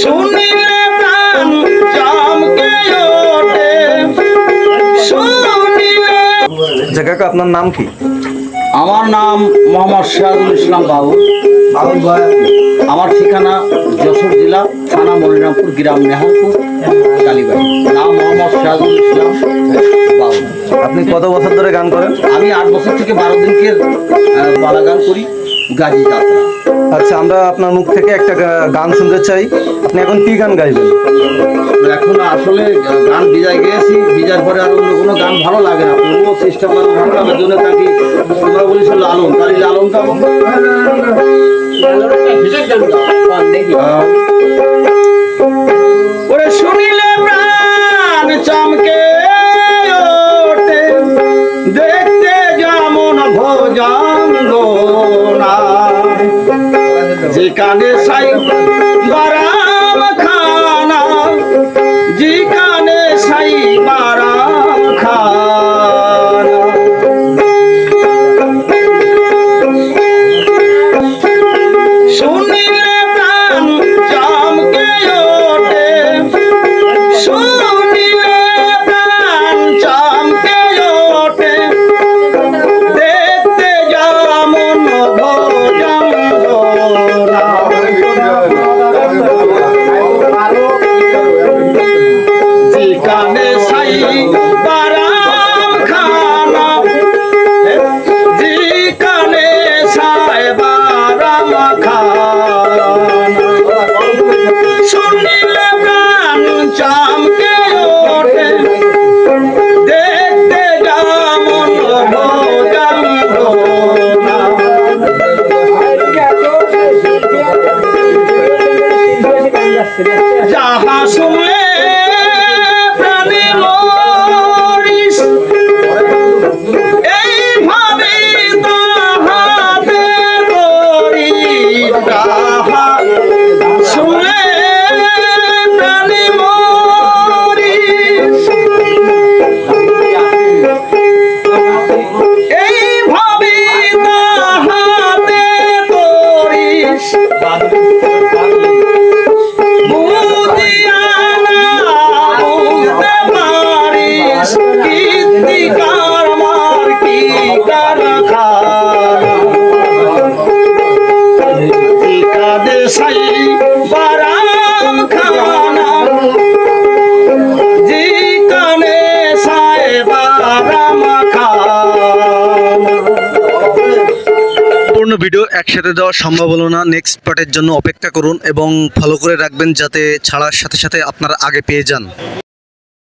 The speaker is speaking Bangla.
শুনিলে প্রাণ চমকে ওঠে। শুনিলে যে কাকা আপনার নাম কি? আমার নাম মোহাম্মদ সিরাজুল ইসলাম বাবু। আমার ঠিকানা যশোর জেলা থানা মনিরামপুর গ্রাম নেহালপুর কালীবাড়ি। নাম মোহাম্মদ সিরাজুল ইসলাম বাবু। আপনি কত বছর ধরে গান করেন? আমি আট বছর থেকে বারো দিনকে আহ, বালাগান করি। গাজী যাত্রা আচ্ছা আমরা আপনার মুখ থেকে একটা গান শুনতে চাই। আপনি এখন কি গান গাইবেন? এখন আসলে গান বিজয় গেয়েছি। বিজয়ের পরে আর অন্য কোনো গান ভালো লাগে না। তবুও সিস্টেম করার ভালো লাগার জন্য তাকে তোমরা বলিস লালন। তাহলে লালন গাবো আহ, যেখানে সাই বারাম খানা যেখানে সাই বারাম যেখানে সাই বারাম খানা। যেখানে সাই বারাম খানা। শুনিলে প্রাণ চমকে ওঠে। দেখতে যেমন ভোজঙ্গনা যাহা শুনে সাই ভিডিও একসাথে দেওয়া সম্ভব হলো না। নেক্সট পার্টের জন্য অপেক্ষা করুন এবং ফলো করে রাখবেন যাতে ছাড়ার সাথে সাথে আপনারা আগে পেয়ে যান।